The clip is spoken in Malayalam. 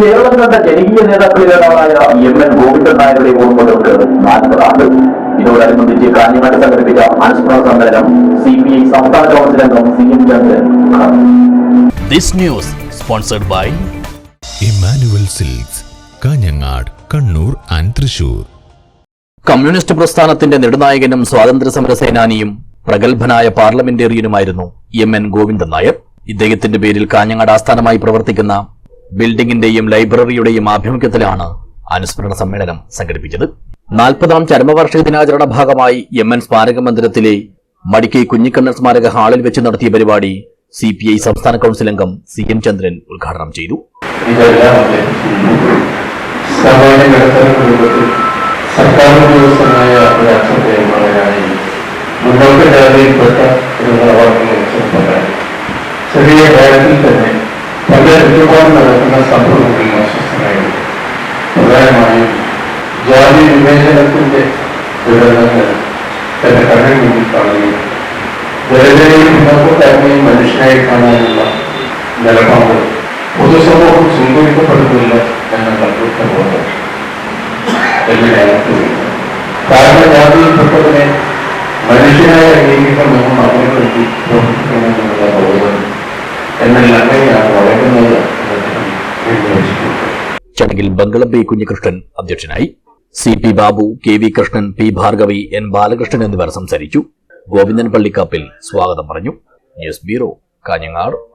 കേരളം കണ്ട ജനകീയ നേതാക്കളിൽ ഒരാളായ എം എൻ ഗോവിന്ദൻ നായരുടെ ഓർമ്മകൾക്ക് നാൽപ്പതാണ്ട് ഇതോടനുബന്ധിച്ച് കാഞ്ഞങ്ങാട് സംഘടിപ്പിച്ച അനുസ്മരണ സമ്മേളനം സി പി ഐ സംസ്ഥാന കൗൺസിൽ അംഗം C M Chandran this news sponsored by Emmanuel Emmanuel silks Kanhangad Kannur and Thrissur communist പ്രസ്ഥാനത്തിന്റെ നെടുനായകനും സ്വാതന്ത്ര്യ സമര സേനാനിയും പ്രഗത്ഭനായ പാർലമെന്റേറിയനുമായിരുന്നു എം എൻ ഗോവിന്ദൻ നായർ. ഇദ്ദേഹത്തിന്റെ പേരിൽ കാഞ്ഞങ്ങാട് ആസ്ഥാനമായി പ്രവർത്തിക്കുന്ന ബിൽഡിംഗിന്റെയും ലൈബ്രറിയുടെയും ആഭിമുഖ്യത്തിലാണ് അനുസ്മരണ സമ്മേളനം സംഘടിപ്പിച്ചത്. നാൽപ്പതാം ചരമവാർഷിക ദിനാചരണ ഭാഗമായി എം എൻ സ്മാരക മന്ദിരത്തിലെ മടിക്കൈ കുഞ്ഞിക്കണ്ണൻ സ്മാരക ഹാളിൽ വെച്ച് നടത്തിയ പരിപാടി സി പി ഐ സംസ്ഥാന കൌൺസിൽ അംഗം സി എം ചന്ദ്രൻ ഉദ്ഘാടനം ചെയ്തു. സർക്കാർ ഉദ്യോഗസ്ഥനായ ഒരു മുന്നോട്ട് ജാതിയിൽപ്പെട്ട ഒരു ప్రతిపాదనరచన సభలు విమర్శిస్తున్నాయి ప్రధానమైన జాతి వివేచనకుంటే వివరణగా తన కన్ను నిమిత్తాలని జలదేవులకు తనని మనుష్యాయికానంగా నిలపాము పొదు సమూహం సుందరికపడుతుందా అన్న తగ్గుతపోతాం కారణ జాతి పట్టుకునే మనిషినాయ అంగీకృతం మనం అందరికీ ప్రోత్సహించడం ఎన్నెల్లామే ചടങ്ങിൽ ബംഗളം പി കുഞ്ഞികൃഷ്ണൻ അധ്യക്ഷനായി. C P Babu K V Krishnan P Bhargavi N Balakrishnan എന്നിവർ സംസാരിച്ചു. ഗോവിന്ദൻ പള്ളിക്കാപ്പിൽ സ്വാഗതം പറഞ്ഞു. News bureau Kanhangad.